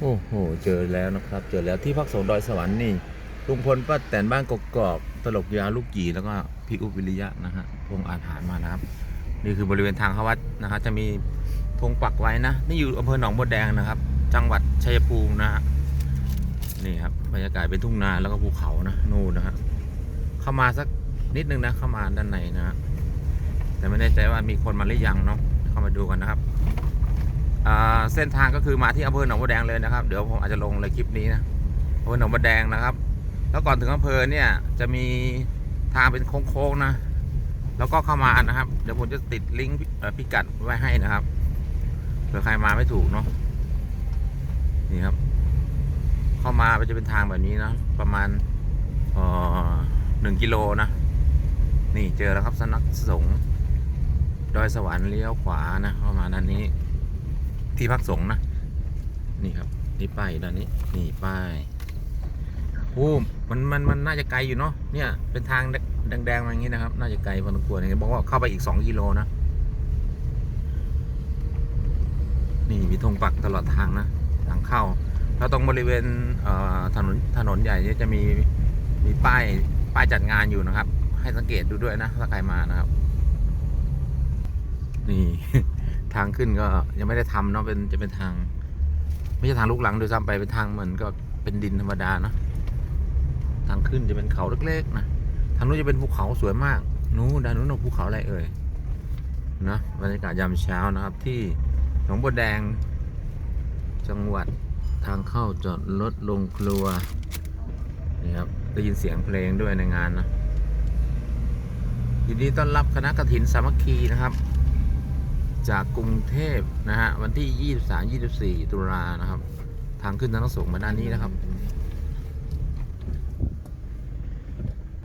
โอ้โห เจอแล้วนะครับ เจอแล้วที่พักสงฆ์ดอยสวรรค์นี่ ลุงพลป้าแตนบ้านกกอกตลกยาลูกกีแล้วก็พี่อุบวิริยะนะฮะวงอาถานมานะครับ นี่คือบริเวณทางเข้าวัดนะฮะจะมีธงปักไว้นะ นี่อยู่อำเภอหนองบัวแดงนะครับ จังหวัดชัยภูมินะฮะ นี่ครับบรรยากาศเป็นทุ่งนาแล้วก็ภูเขานะนู่นนะฮะ เข้ามาสักนิดนึงนะเข้ามาด้านในนะฮะ แต่ไม่แน่ใจว่ามีคนมาหรือยังเนาะ เข้ามาดูกันนะครับ เส้นทางก็คือมาที่อำเภอหนองบัวแดงเลยนะครับ เดี๋ยวผมอาจจะลงเลยคลิปนี้นะอำเภอหนองบัวแดงนะครับ แล้วก่อนถึงอำเภอเนี่ยจะมีทางเป็นโค้งๆนะ แล้วก็เข้ามานะครับ เดี๋ยวผมจะติดลิงก์พิกัดไว้ให้นะครับเผื่อใครมาไม่ถูกเนาะนี่ครับ เข้ามาจะเป็นทางแบบนี้นะประมาณเอ่อหนึ่งกิโลนะนี่เจอแล้วครับสนักสงดอยสวรรค์เลี้ยวขวานะเข้ามาด้านนี้ ที่พักสงฆ์นะ นี่ครับ นี่ป้ายด้านนี้ นี่ป้ายโอ้มันมันมันน่าจะไกลอยู่เนาะเนี่ย เป็นทางแดงๆมาอย่างนี้นะครับ น่าจะไกลพอสมควรอย่างนี้บอกว่าเข้าไปอีกสองกิโลนะนี่มีธงปักตลอดทางนะทางเข้าแล้วตรงบริเวณเอ่อถนนถนนใหญ่เนี่ยจะมีมีป้ายป้ายจัดงานอยู่นะครับ ให้สังเกตดูด้วยนะถ้าใครมานะครับ นี่ ทางขึ้นก็ยังไม่ได้ทำเนาะเป็นจะเป็นทาง ไม่ใช่ทางลูกหลังโดยซ้ำไปเป็นทางเหมือนก็เป็นดินธรรมดาเนาะทางขึ้นจะเป็นเขาเล็กๆนะทางนู้นจะเป็นภูเขาสวยมาก นู้นด้านนู้นนภูเขาอะไรเอ่ยนะบรรยากาศยามเช้านะครับ ที่หนองบัวแดง จังหวัดทางเข้าจอดรถลงครัวนี่ครับได้ยินเสียงเพลงด้วยในงานนะยินดีต้อนรับคณะกฐินสามัคคีนะครับ จากกรุงเทพนะฮะวันที่ 23 24 ตุลานะครับ ทางขึ้นทางสูงมาด้านนี้นะครับ